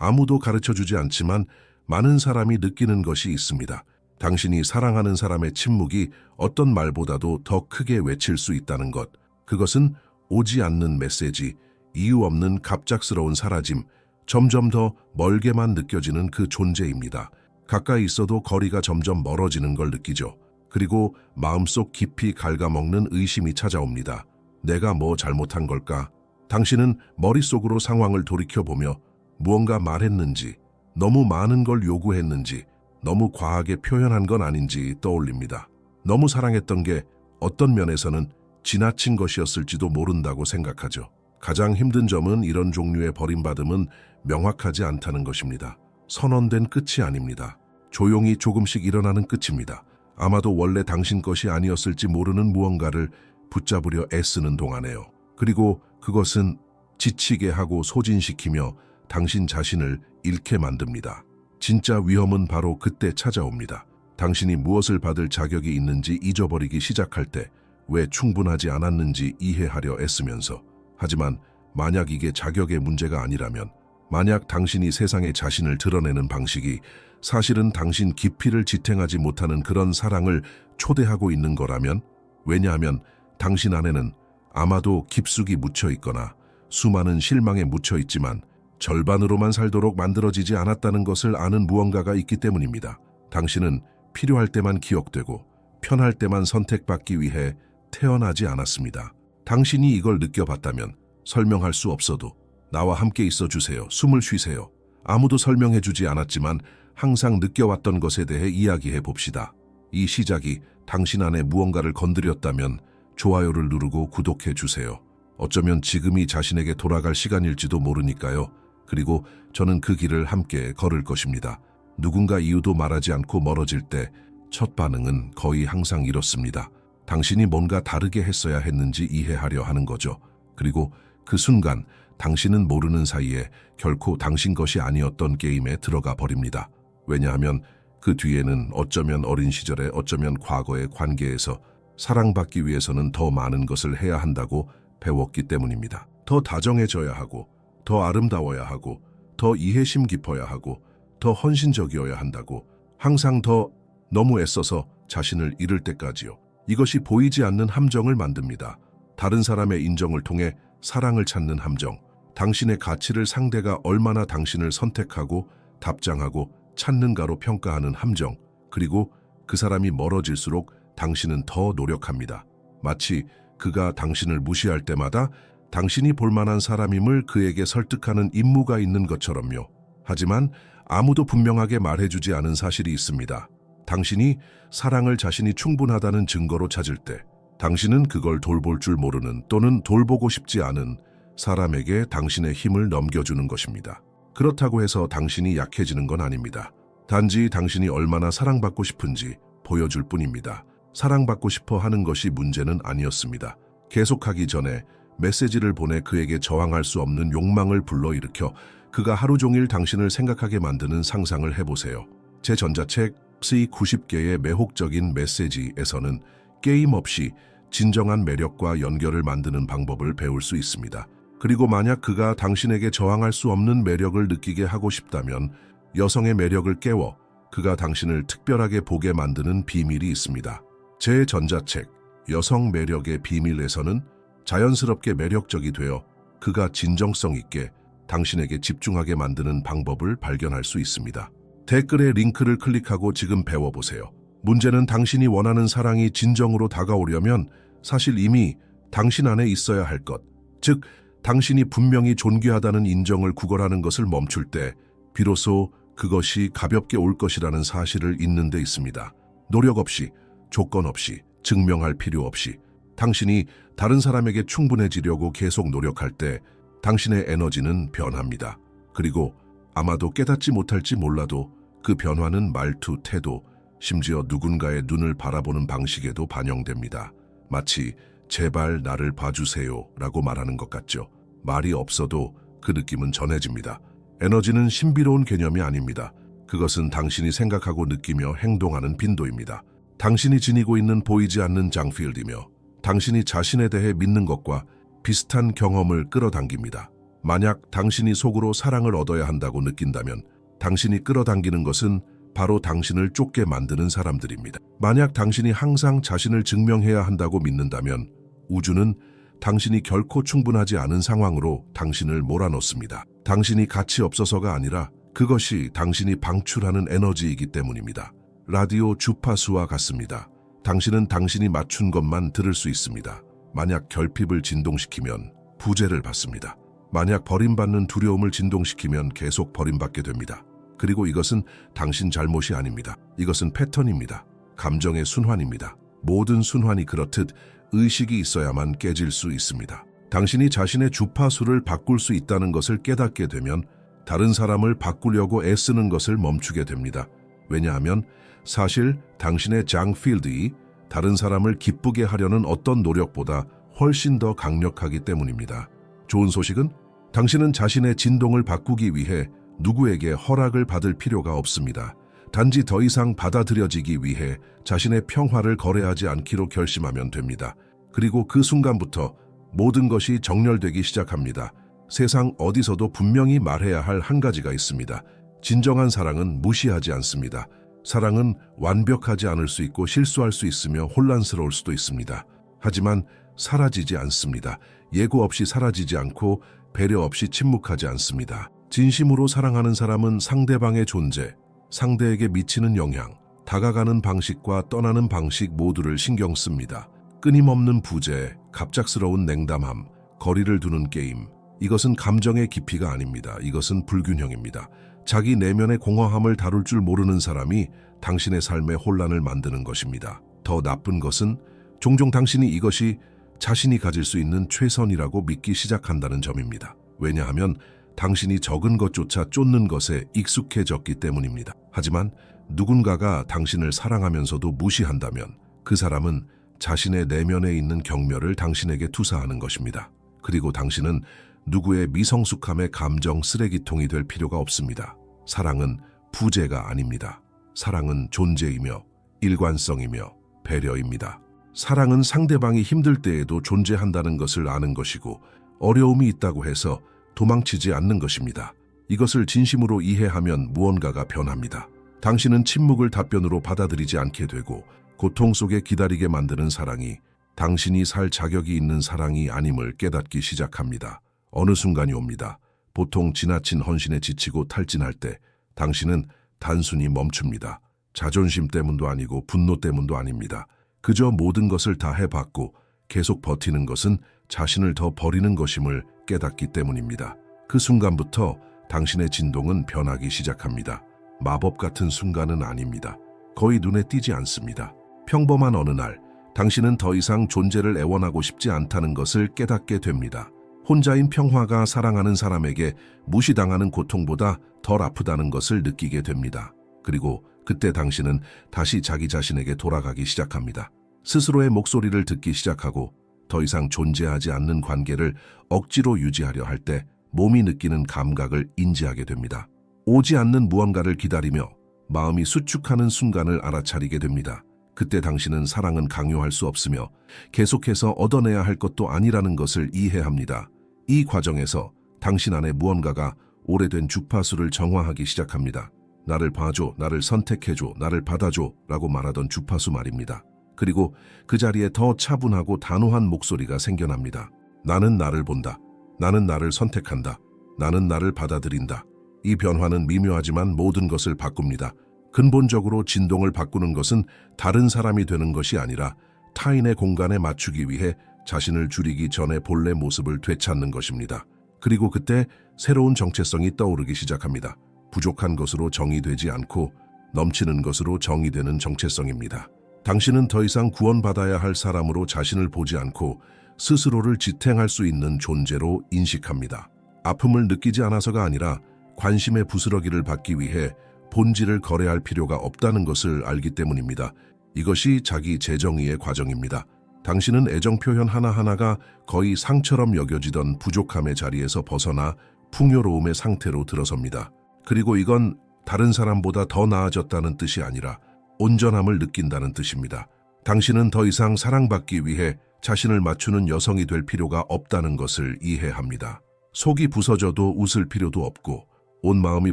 아무도 가르쳐 주지 않지만 많은 사람이 느끼는 것이 있습니다. 당신이 사랑하는 사람의 침묵이 어떤 말보다도 더 크게 외칠 수 있다는 것. 그것은 오지 않는 메시지, 이유 없는 갑작스러운 사라짐, 점점 더 멀게만 느껴지는 그 존재입니다. 가까이 있어도 거리가 점점 멀어지는 걸 느끼죠. 그리고 마음속 깊이 갉아먹는 의심이 찾아옵니다. 내가 뭐 잘못한 걸까? 당신은 머릿속으로 상황을 돌이켜보며 무언가 말했는지, 너무 많은 걸 요구했는지, 너무 과하게 표현한 건 아닌지 떠올립니다. 너무 사랑했던 게 어떤 면에서는 지나친 것이었을지도 모른다고 생각하죠. 가장 힘든 점은 이런 종류의 버림받음은 명확하지 않다는 것입니다. 선언된 끝이 아닙니다. 조용히 조금씩 일어나는 끝입니다. 아마도 원래 당신 것이 아니었을지 모르는 무언가를 붙잡으려 애쓰는 동안에요. 그리고 그것은 지치게 하고 소진시키며 당신 자신을 잃게 만듭니다. 진짜 위험은 바로 그때 찾아옵니다. 당신이 무엇을 받을 자격이 있는지 잊어버리기 시작할 때 왜 충분하지 않았는지 이해하려 애쓰면서 하지만 만약 이게 자격의 문제가 아니라면 만약 당신이 세상에 자신을 드러내는 방식이 사실은 당신 깊이를 지탱하지 못하는 그런 사랑을 초대하고 있는 거라면 왜냐하면 당신 안에는 아마도 깊숙이 묻혀 있거나 수많은 실망에 묻혀 있지만 절반으로만 살도록 만들어지지 않았다는 것을 아는 무언가가 있기 때문입니다. 당신은 필요할 때만 기억되고 편할 때만 선택받기 위해 태어나지 않았습니다. 당신이 이걸 느껴봤다면 설명할 수 없어도 나와 함께 있어 주세요. 숨을 쉬세요. 아무도 설명해 주지 않았지만 항상 느껴왔던 것에 대해 이야기해 봅시다. 이 시작이 당신 안에 무언가를 건드렸다면 좋아요를 누르고 구독해 주세요. 어쩌면 지금이 자신에게 돌아갈 시간일지도 모르니까요. 그리고 저는 그 길을 함께 걸을 것입니다. 누군가 이유도 말하지 않고 멀어질 때 첫 반응은 거의 항상 이렇습니다. 당신이 뭔가 다르게 했어야 했는지 이해하려 하는 거죠. 그리고 그 순간 당신은 모르는 사이에 결코 당신 것이 아니었던 게임에 들어가 버립니다. 왜냐하면 그 뒤에는 어쩌면 어린 시절에 어쩌면 과거의 관계에서 사랑받기 위해서는 더 많은 것을 해야 한다고 배웠기 때문입니다. 더 다정해져야 하고, 더 아름다워야 하고, 더 이해심 깊어야 하고, 더 헌신적이어야 한다고, 항상 더 너무 애써서 자신을 잃을 때까지요. 이것이 보이지 않는 함정을 만듭니다. 다른 사람의 인정을 통해 사랑을 찾는 함정. 당신의 가치를 상대가 얼마나 당신을 선택하고 답장하고 찾는가로 평가하는 함정. 그리고 그 사람이 멀어질수록 당신은 더 노력합니다. 마치 그가 당신을 무시할 때마다 당신이 볼만한 사람임을 그에게 설득하는 임무가 있는 것처럼요. 하지만 아무도 분명하게 말해주지 않은 사실이 있습니다. 당신이 사랑을 자신이 충분하다는 증거로 찾을 때 당신은 그걸 돌볼 줄 모르는 또는 돌보고 싶지 않은 사람에게 당신의 힘을 넘겨주는 것입니다. 그렇다고 해서 당신이 약해지는 건 아닙니다. 단지 당신이 얼마나 사랑받고 싶은지 보여줄 뿐입니다. 사랑받고 싶어 하는 것이 문제는 아니었습니다. 계속하기 전에 메시지를 보내 그에게 저항할 수 없는 욕망을 불러일으켜 그가 하루 종일 당신을 생각하게 만드는 상상을 해보세요. 제 전자책 C 90개의 매혹적인 메시지에서는 게임 없이 진정한 매력과 연결을 만드는 방법을 배울 수 있습니다. 그리고 만약 그가 당신에게 저항할 수 없는 매력을 느끼게 하고 싶다면 여성의 매력을 깨워 그가 당신을 특별하게 보게 만드는 비밀이 있습니다. 제 전자책 여성 매력의 비밀에서는 자연스럽게 매력적이 되어 그가 진정성 있게 당신에게 집중하게 만드는 방법을 발견할 수 있습니다. 댓글에 링크를 클릭하고 지금 배워보세요. 문제는 당신이 원하는 사랑이 진정으로 다가오려면 사실 이미 당신 안에 있어야 할 것, 즉 당신이 분명히 존귀하다는 인정을 구걸하는 것을 멈출 때 비로소 그것이 가볍게 올 것이라는 사실을 잊는 데 있습니다. 노력 없이, 조건 없이, 증명할 필요 없이 당신이 다른 사람에게 충분해지려고 계속 노력할 때 당신의 에너지는 변합니다. 그리고 아마도 깨닫지 못할지 몰라도 그 변화는 말투, 태도, 심지어 누군가의 눈을 바라보는 방식에도 반영됩니다. 마치 제발 나를 봐주세요 라고 말하는 것 같죠. 말이 없어도 그 느낌은 전해집니다. 에너지는 신비로운 개념이 아닙니다. 그것은 당신이 생각하고 느끼며 행동하는 빈도입니다. 당신이 지니고 있는 보이지 않는 장필드이며 당신이 자신에 대해 믿는 것과 비슷한 경험을 끌어당깁니다. 만약 당신이 속으로 사랑을 얻어야 한다고 느낀다면 당신이 끌어당기는 것은 바로 당신을 쫓게 만드는 사람들입니다. 만약 당신이 항상 자신을 증명해야 한다고 믿는다면 우주는 당신이 결코 충분하지 않은 상황으로 당신을 몰아넣습니다. 당신이 가치 없어서가 아니라 그것이 당신이 방출하는 에너지이기 때문입니다. 라디오 주파수와 같습니다. 당신은 당신이 맞춘 것만 들을 수 있습니다. 만약 결핍을 진동시키면 부재를 받습니다. 만약 버림받는 두려움을 진동시키면 계속 버림받게 됩니다. 그리고 이것은 당신 잘못이 아닙니다. 이것은 패턴입니다. 감정의 순환입니다. 모든 순환이 그렇듯 의식이 있어야만 깨질 수 있습니다. 당신이 자신의 주파수를 바꿀 수 있다는 것을 깨닫게 되면 다른 사람을 바꾸려고 애쓰는 것을 멈추게 됩니다. 왜냐하면 사실 당신의 장필드이 다른 사람을 기쁘게 하려는 어떤 노력보다 훨씬 더 강력하기 때문입니다. 좋은 소식은 당신은 자신의 진동을 바꾸기 위해 누구에게 허락을 받을 필요가 없습니다. 단지 더 이상 받아들여지기 위해 자신의 평화를 거래하지 않기로 결심하면 됩니다. 그리고 그 순간부터 모든 것이 정렬되기 시작합니다. 세상 어디서도 분명히 말해야 할 한 가지가 있습니다. 진정한 사랑은 무시하지 않습니다. 사랑은 완벽하지 않을 수 있고 실수할 수 있으며 혼란스러울 수도 있습니다. 하지만 사라지지 않습니다. 예고 없이 사라지지 않고 배려 없이 침묵하지 않습니다. 진심으로 사랑하는 사람은 상대방의 존재, 상대에게 미치는 영향, 다가가는 방식과 떠나는 방식 모두를 신경 씁니다. 끊임없는 부재, 갑작스러운 냉담함, 거리를 두는 게임. 이것은 감정의 깊이가 아닙니다. 이것은 불균형입니다. 자기 내면의 공허함을 다룰 줄 모르는 사람이 당신의 삶에 혼란을 만드는 것입니다. 더 나쁜 것은 종종 당신이 이것이 자신이 가질 수 있는 최선이라고 믿기 시작한다는 점입니다. 왜냐하면 당신이 적은 것조차 쫓는 것에 익숙해졌기 때문입니다. 하지만 누군가가 당신을 사랑하면서도 무시한다면 그 사람은 자신의 내면에 있는 경멸을 당신에게 투사하는 것입니다. 그리고 당신은 누구의 미성숙함의 감정 쓰레기통이 될 필요가 없습니다. 사랑은 부재가 아닙니다. 사랑은 존재이며 일관성이며 배려입니다. 사랑은 상대방이 힘들 때에도 존재한다는 것을 아는 것이고 어려움이 있다고 해서 도망치지 않는 것입니다. 이것을 진심으로 이해하면 무언가가 변합니다. 당신은 침묵을 답변으로 받아들이지 않게 되고 고통 속에 기다리게 만드는 사랑이 당신이 살 자격이 있는 사랑이 아님을 깨닫기 시작합니다. 어느 순간이 옵니다. 보통 지나친 헌신에 지치고 탈진할 때 당신은 단순히 멈춥니다. 자존심 때문도 아니고 분노 때문도 아닙니다. 그저 모든 것을 다 해봤고 계속 버티는 것은 자신을 더 버리는 것임을 깨닫기 때문입니다. 그 순간부터 당신의 진동은 변하기 시작합니다. 마법 같은 순간은 아닙니다. 거의 눈에 띄지 않습니다. 평범한 어느 날, 당신은 더 이상 존재를 애원하고 싶지 않다는 것을 깨닫게 됩니다. 혼자인 평화가 사랑하는 사람에게 무시당하는 고통보다 덜 아프다는 것을 느끼게 됩니다. 그리고 그때 당신은 다시 자기 자신에게 돌아가기 시작합니다. 스스로의 목소리를 듣기 시작하고 더 이상 존재하지 않는 관계를 억지로 유지하려 할 때 몸이 느끼는 감각을 인지하게 됩니다. 오지 않는 무언가를 기다리며 마음이 수축하는 순간을 알아차리게 됩니다. 그때 당신은 사랑은 강요할 수 없으며 계속해서 얻어내야 할 것도 아니라는 것을 이해합니다. 이 과정에서 당신 안에 무언가가 오래된 주파수를 정화하기 시작합니다. 나를 봐줘, 나를 선택해줘, 나를 받아줘 라고 말하던 주파수 말입니다. 그리고 그 자리에 더 차분하고 단호한 목소리가 생겨납니다. 나는 나를 본다. 나는 나를 선택한다. 나는 나를 받아들인다. 이 변화는 미묘하지만 모든 것을 바꿉니다. 근본적으로 진동을 바꾸는 것은 다른 사람이 되는 것이 아니라 타인의 공간에 맞추기 위해 자신을 줄이기 전에 본래 모습을 되찾는 것입니다. 그리고 그때 새로운 정체성이 떠오르기 시작합니다. 부족한 것으로 정의되지 않고 넘치는 것으로 정의되는 정체성입니다. 당신은 더 이상 구원받아야 할 사람으로 자신을 보지 않고 스스로를 지탱할 수 있는 존재로 인식합니다. 아픔을 느끼지 않아서가 아니라 관심의 부스러기를 받기 위해 본질을 거래할 필요가 없다는 것을 알기 때문입니다. 이것이 자기 재정의의 과정입니다. 당신은 애정 표현 하나하나가 거의 상처럼 여겨지던 부족함의 자리에서 벗어나 풍요로움의 상태로 들어섭니다. 그리고 이건 다른 사람보다 더 나아졌다는 뜻이 아니라 온전함을 느낀다는 뜻입니다. 당신은 더 이상 사랑받기 위해 자신을 맞추는 여성이 될 필요가 없다는 것을 이해합니다. 속이 부서져도 웃을 필요도 없고 온 마음이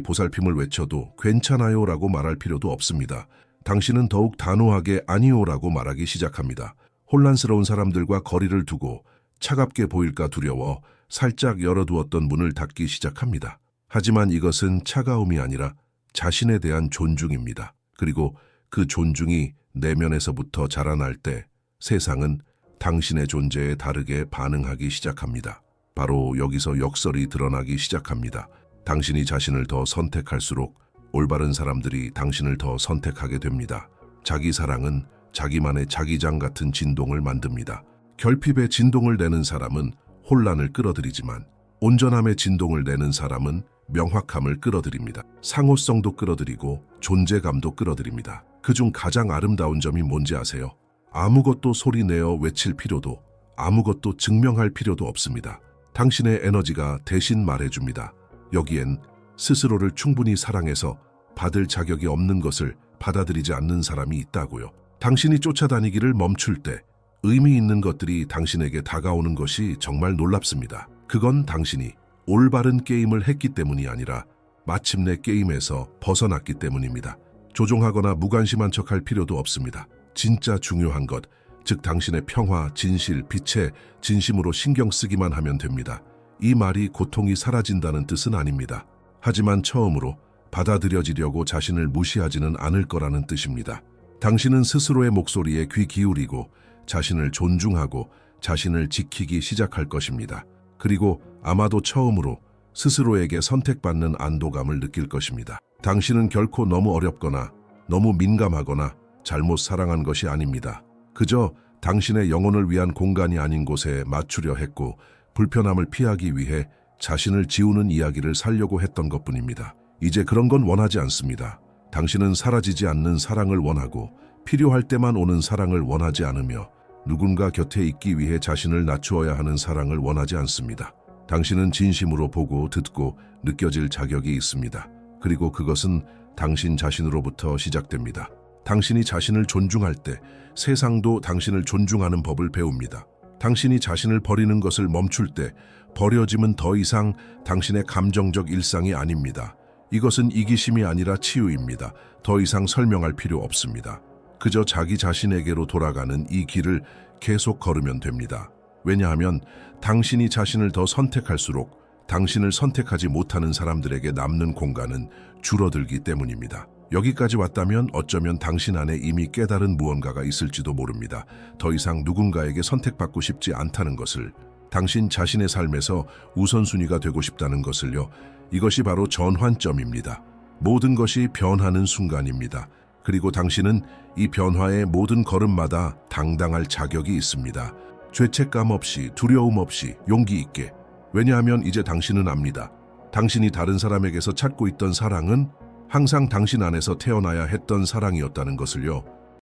보살핌을 외쳐도 괜찮아요 라고 말할 필요도 없습니다. 당신은 더욱 단호하게 아니요 라고 말하기 시작합니다. 혼란스러운 사람들과 거리를 두고 차갑게 보일까 두려워 살짝 열어두었던 문을 닫기 시작합니다. 하지만 이것은 차가움이 아니라 자신에 대한 존중입니다. 그리고 그 존중이 내면에서부터 자라날 때 세상은 당신의 존재에 다르게 반응하기 시작합니다. 바로 여기서 역설이 드러나기 시작합니다. 당신이 자신을 더 선택할수록 올바른 사람들이 당신을 더 선택하게 됩니다. 자기 사랑은 자기만의 자기장 같은 진동을 만듭니다. 결핍의 진동을 내는 사람은 혼란을 끌어들이지만 온전함의 진동을 내는 사람은 명확함을 끌어들입니다. 상호성도 끌어들이고 존재감도 끌어들입니다. 그중 가장 아름다운 점이 뭔지 아세요? 아무것도 소리내어 외칠 필요도 아무것도 증명할 필요도 없습니다. 당신의 에너지가 대신 말해줍니다. 여기엔 스스로를 충분히 사랑해서 받을 자격이 없는 것을 받아들이지 않는 사람이 있다고요. 당신이 쫓아다니기를 멈출 때 의미 있는 것들이 당신에게 다가오는 것이 정말 놀랍습니다. 그건 당신이 올바른 게임을 했기 때문이 아니라 마침내 게임에서 벗어났기 때문입니다. 조종하거나 무관심한 척할 필요도 없습니다. 진짜 중요한 것, 즉 당신의 평화, 진실, 빛에 진심으로 신경 쓰기만 하면 됩니다. 이 말이 고통이 사라진다는 뜻은 아닙니다. 하지만 처음으로 받아들여지려고 자신을 무시하지는 않을 거라는 뜻입니다. 당신은 스스로의 목소리에 귀 기울이고 자신을 존중하고 자신을 지키기 시작할 것입니다. 그리고 아마도 처음으로 스스로에게 선택받는 안도감을 느낄 것입니다. 당신은 결코 너무 어렵거나 너무 민감하거나 잘못 사랑한 것이 아닙니다. 그저 당신의 영혼을 위한 공간이 아닌 곳에 맞추려 했고 불편함을 피하기 위해 자신을 지우는 이야기를 살려고 했던 것뿐입니다. 이제 그런 건 원하지 않습니다. 당신은 사라지지 않는 사랑을 원하고 필요할 때만 오는 사랑을 원하지 않으며 누군가 곁에 있기 위해 자신을 낮추어야 하는 사랑을 원하지 않습니다. 당신은 진심으로 보고 듣고 느껴질 자격이 있습니다. 그리고 그것은 당신 자신으로부터 시작됩니다. 당신이 자신을 존중할 때 세상도 당신을 존중하는 법을 배웁니다. 당신이 자신을 버리는 것을 멈출 때 버려짐은 더 이상 당신의 감정적 일상이 아닙니다. 이것은 이기심이 아니라 치유입니다. 더 이상 설명할 필요 없습니다. 그저 자기 자신에게로 돌아가는 이 길을 계속 걸으면 됩니다. 왜냐하면 당신이 자신을 더 선택할수록 당신을 선택하지 못하는 사람들에게 남는 공간은 줄어들기 때문입니다. 여기까지 왔다면 어쩌면 당신 안에 이미 깨달은 무언가가 있을지도 모릅니다. 더 이상 누군가에게 선택받고 싶지 않다는 것을, 당신 자신의 삶에서 우선순위가 되고 싶다는 것을요. 이것이 바로 전환점입니다. 모든 것이 변하는 순간입니다. 그리고 당신은 이 변화의 모든 걸음마다 당당할 자격이 있습니다. 죄책감 없이, 두려움 없이, 용기 있게. 왜냐하면 이제 당신은 압니다. 당신이 다른 사람에게서 찾고 있던 사랑은 항상 당신 안에서 태어나야 했던 사랑이었다는 것을요.